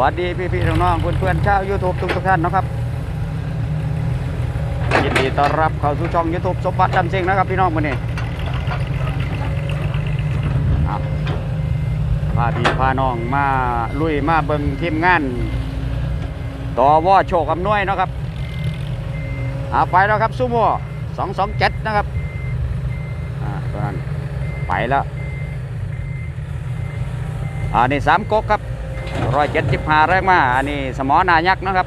วัสดีพี่พี่ๆน้องๆเพื่อนๆชาวยูทูบทุกทุกๆท่านนะครับยินดีต้อนรับเข้าสู่ช่องยูทูบสมบัติดำซิงนะครับพี่น้องวันนี้อะพาพี่พาน้องมาลุยมาเบิ่งทีมงานต่อว่าโชคอำนวยนะครับเอาไปแล้วครับซูโม่สองสองเจ็ดนะครับอ่าตัวนั้นไปแล้วอ่านี่สามก๊กครับ ร้อยเจ็ดสิบห้าแรงมาอันนี้สมอนายักษ์นะครับ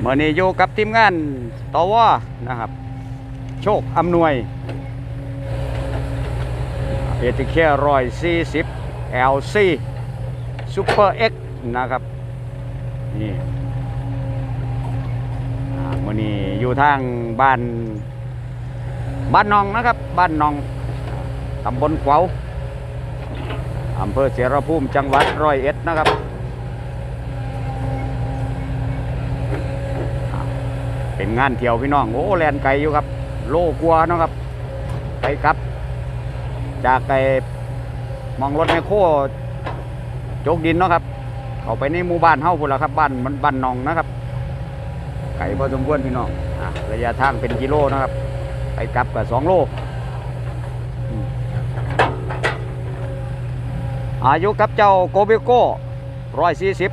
เมื่อนี้อยู่กับทีมงานตวนะครับ โชคอำนวยเอติเคร้อยสี่สิบ LC Super X นะครับนี่อ่ามื่อนี้อยู่ทางบ้านบ้านนองนะครับ บ้านนองตำบลขวาว อำเภอเสรภูมิจังหวัดร้อยเอ็ดนะครับเป็นงานเที่ยวพี่น้องโอ้แลนไกลอยู่ครับ โลกลัวนะครับ ไปกลับ จากไกมองรถไมโครโจกดินเนาะครับ เข้าไปในหมู่บ้านเฮ้าพุ่นละครับบ้านมันบ้านนองนะครับ ไก่พอสมควรพี่น้องอระยะทางเป็นกิโลนะครับ ไปกลับกับสองโล อายุกับเจ้าโกเบโก้ร้อยสี่สิบ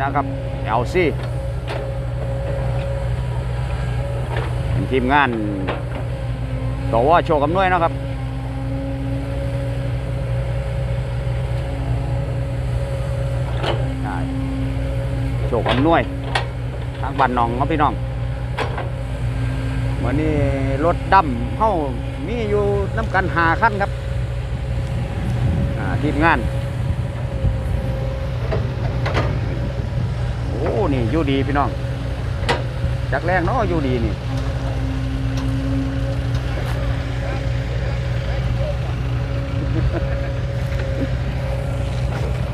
นะครับเอลซีเป็นทีมงานต่อว่าโชว์กำนวยนะครับโชว์กำนวยทางบ้านหนองครับพี่น้องวันนี้รถดำเข้ามีอยู่น้ำกันหาขั้นครับ ทีมงาน โอ้ นี่อยู่ดีพี่น้อง จากแรงเนาะอยู่ดีนี่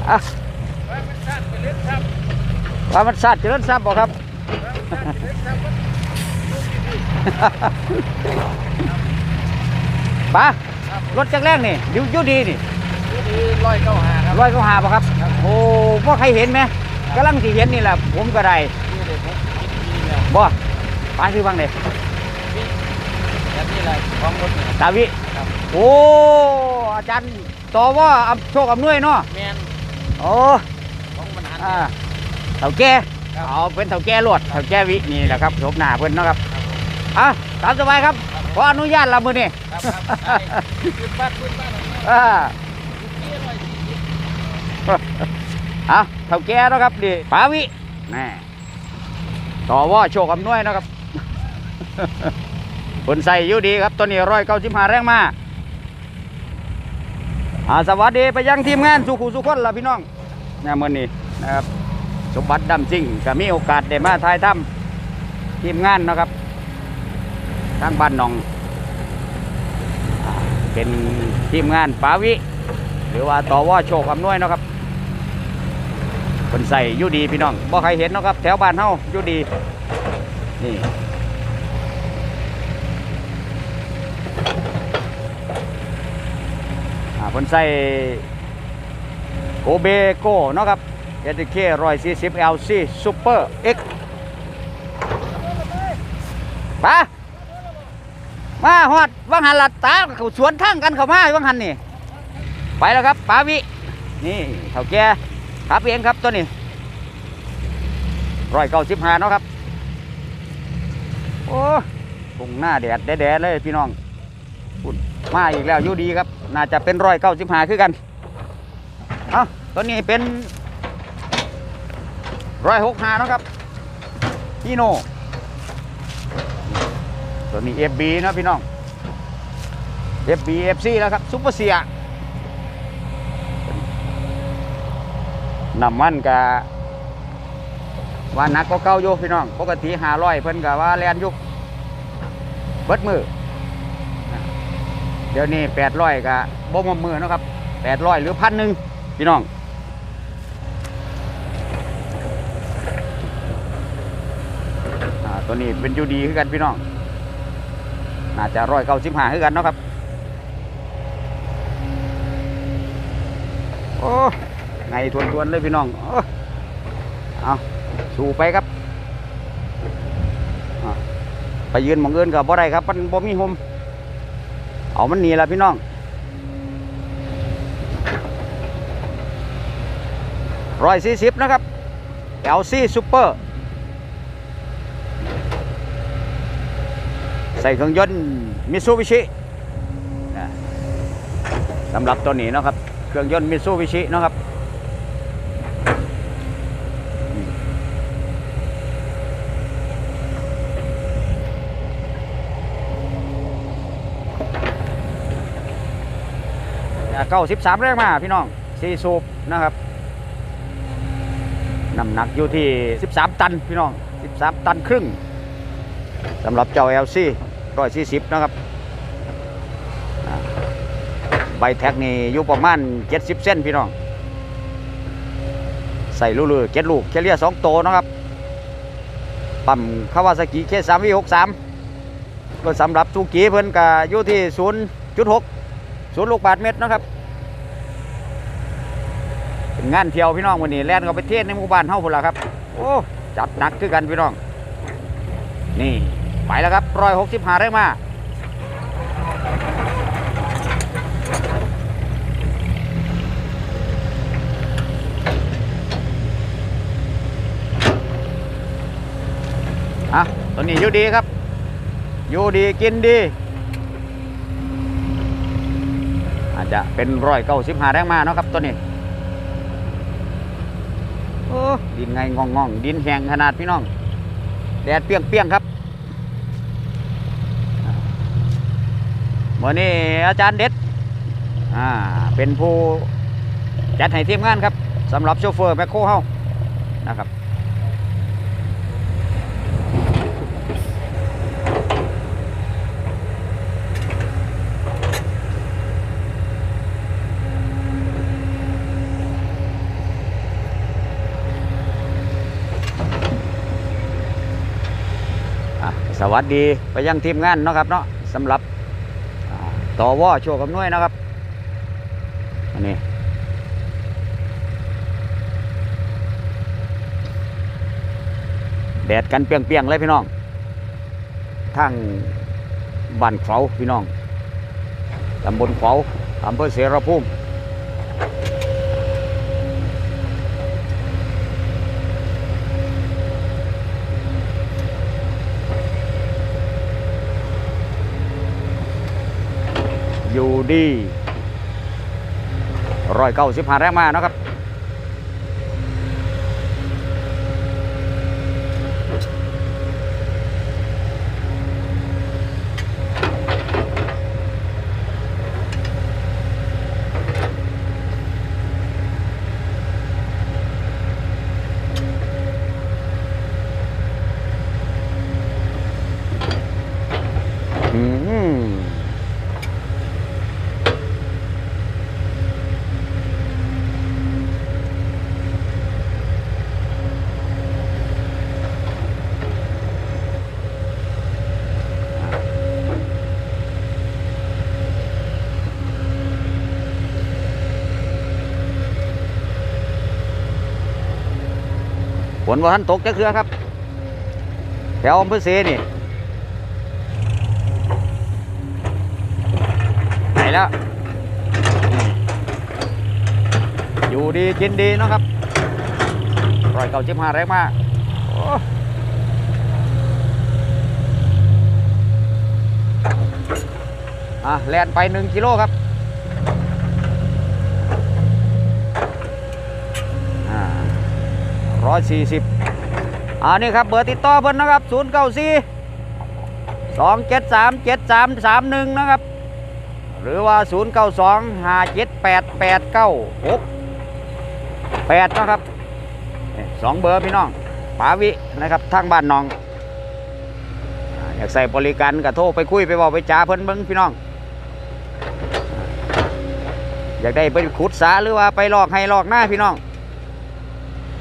อะว่ามันสัตว์เจริญทรัพย์บอกครับป้ารถจากแรกนี่อยู่อยู่ ดีนี่ร้อยเก้าหาครับ ร้อยเขาหาป่ะครับโอ้ว่าใครเห็นไหมกำลังที่เห็นนี่แหละผมก็ได้นี่เด็กผมกินดีเนี่ยบ่ป้าชื่อบ้างเด็แบบนี้เลยของรถเนี่ย ตาวิครับ โอ้อาจารย์ต่อว่าอำโชคอำนวยเนาะแมนโอ้ของมันหันอ่าเถ่าแก่ครับ เอาเป็นเถ่าแก่รวดเถ่าแก่วินี่แหละครับชมหน้าเพิ่นเนาะครับอะตามสบายครับขออนุญาตละมือนี่ ครับครับได้ขึ้นบ้านขึ้นบ้านหน่อยนะ อ่านี่ร้อยสี่สิบเอาเถ่าแก่เนาะครับดิป้าวิแน่ต่อว่าโชคอำนวยเนาะครับคนใส่อยู่ดีครับตัวนี้ร้อยเก้าสิบห้าแรงมาอาสวัสดีไปยังทีมงานสุขุสุขคนละพี่น้องเนี่ยมื่อนี้นะครับสมบัติดำจริงก็มีโอกาสได้มาถ่ายทำทีมงานนะครับทางบ้านนอง เป็นทีมงานปาวิ หรือว่าต่อว่าโชคอำนวยเนาะครับ คนใส่อยู่ดีพี่น้องบ่ใครเห็นเนาะครับ แถวบ้านเฮาอยู่ดี นี่อ่าเพิ่นใส่โกเบโก้เนาะครับเอทีเคร้อยสี่สิบเอลซีซูเปอร์เอ็กมามาฮอดวังหันลัดตาเขาสวนทางกันเข้ามาวังหันนี่ ไปแล้วครับปาวิ นี่เท่าแก่ ขับเองครับตัวนี้ร้อยเก้าสิบห้าเนาะครับ โอ้ปุ่งหน้าแดดแดดๆเลยพี่น้องมาอีกแล้วอยู่ดีครับ น่าจะเป็นร้อยเก้าสิบห้าคือกัน เอ้าตัวนี้เป็นร้อยหกห้านาะครับฮีโนตัวนี้ FB นะพี่น้อง FB FC แล้วครับซุปเปอร์เซีย น้ำมันกะว่านักก็เก่าอยู่พี่น้อง ปกติหาร้อยเพิ่นกะว่าแลนยุกเบิดมือ เดี๋ยวนี้แปดร้อยกับบ่มมือนะครับแปดร้อยหรือพันหนึ่งพี่น้องอตัวนี้เป็นยูดีคือกันพี่น้อง น่าจะร้อยเก้าสิบห้าคือกันเนาะครับ โอ้ ไงทวนทวนๆเลยพี่น้องเอาสู่ไปครับไปยืนหมองเอินกับบ่ได้ครับมันบ่มีหมเอามันหนีละพี่น้องร้อยสี่สิบนะครับ LC Super ใส่เครื่องยนต์มิซูบิชิสำหรับตัวนี้นะครับ เครื่องยนต์มิซูบิชินะครับ เก้าสิบสามแรงมาพี่น้องสี่สูบนะครับน้ำหนักอยู่ที่ 13 ตันพี่น้อง 13 ตันครึ่งสำหรับเจ้า LC 140 นะครับ ใบแท็กนี่อยู่ประมาณ 70 เส้นพี่น้อง ใส่ลูกๆเก็ดลูกแคเรียสองโตนะครับ ปั๊มคาวาซากิเคสามวีหกสามก็สำหรับซูกิเพิ่นก็อยู่ที่ 0.6 0ลูกบาทเมตรนะครับเป็นงานเที่ยวพี่น้องวันนี้แล่นเขาไปเทศในหมู่บ้านเฮาพุ่นละครับ โอ้จัดหนักคือกันพี่น้อง นี่ไปแล้วครับร้อยหกสิบห้าได้มาอะตัวนี้อยู่ดีครับ อยู่ดีกินดี อาจจะเป็นร้อยเก้าสิบห้าแรงมาเนาะครับตัวนี้โอ้ดินไงงองงองๆดินแห้งขนาดพี่น้อง แดดเปียงเปียงครับวันนี้อาจารย์เด็ดอ่าเป็นผู้จัดให้ทีมงานครับสำหรับโชเฟอร์แมคโครเฮานะครับ สวัสดีไปยังทีมงานเนาะครับเนาะสำหรับต่อว่อโชว์กับน่วยนะครับอันนี้แดดกันเปียงๆเลยพี่น้องทางบ้านเขาพี่น้องตำบลเขาอำเภอเสรภูมิ อยู่ดีร้อยเก้าสิบห้าแรงมาเนาะครับ อืม ฝนว่าท่านตกจะเครือครับ แถวอำเภอเสนี่ไหนแล้ว อยู่ดีกินดีเนาะครับรอยเก้าสิบหาแรงมากอะแลนไปหนึ่งกิโลครับ อ่า ร้อย สี่สิบอ่านี่ครับเบอร์ติดต่อเพิ่นนะครับศูนย์เก้าสี่สองเจ็ดสามเจ็ดสามสามหนึ่งนะครับ หรือว่าศูนย์เก้าสองห้าเจ็ดแปดแปดเก้าหกแปดนะครับสองเบอร์พี่น้องปาวินะครับทางบ้านน้องอยากใส่บริการก็โทรไปคุยไปบอกไปจ้าเพิ่นเบิ้งพี่น้องอ่าอยากได้ไปขุดสาหรือว่าไปลอกให้ลอกหน้าพี่น้อง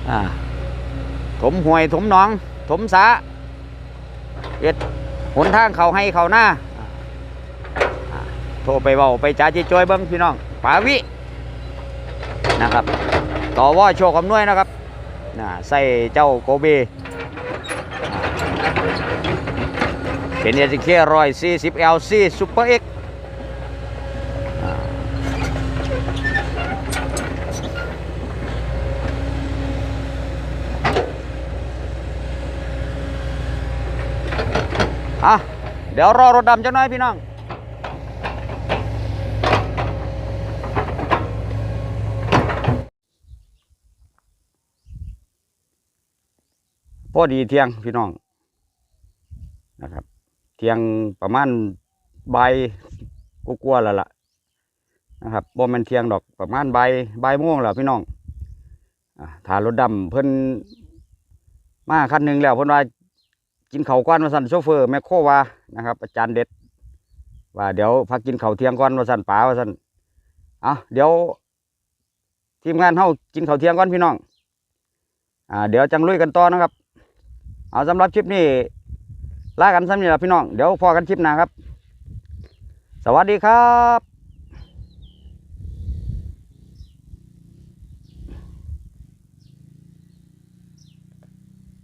อ่า ถมห่วยถมหนอง ถมสาเอ็ดหนทางเขาให้เขาหน้าอ่าโทรไปเบาไปจ้าจีจอยเบิ้งพี่น้องปาวินะครับ ต่อว่าโชคอำนวยนะครับนะใส่เจ้าโกเบเป็นเอ k เครอยสี่สิบเอลซีซูเปอร์เอ็ก อะ เดี๋ยวรอรถดำจะน้อยพี่น้อง พอดีเที่ยงพี่น้องนะครับ เที่ยงประมาณใบกลัวๆแล้วล่ะนะครับบ่แม่นเที่ยงดอกประมาณใบ่ายบ่ายโมงแล้วพี่น้องอ่าถ้ารถดำเพิ่นมาคันหนึ่งแล้วเพิ่นว่า กินเข้าก่อนว่าสั่นโชเฟอร์แมคโครว่านะครับ อาจารย์เด็ด ว่าเดี๋ยวพักกินเข้าเที่ยงก่อนว่าสั่นป๋าว่าสั่นเอาเดี๋ยว ทีมงานเฮากินเข้าเที่ยงก่อนพี่น้องอ่าเดี๋ยวจังลุยกันต่อนะครับ เอาสำหรับคลิปนี้ลากันสำหรับพี่น้องเดี๋ยวพอกันคลิปหน้าครับ สวัสดีครับ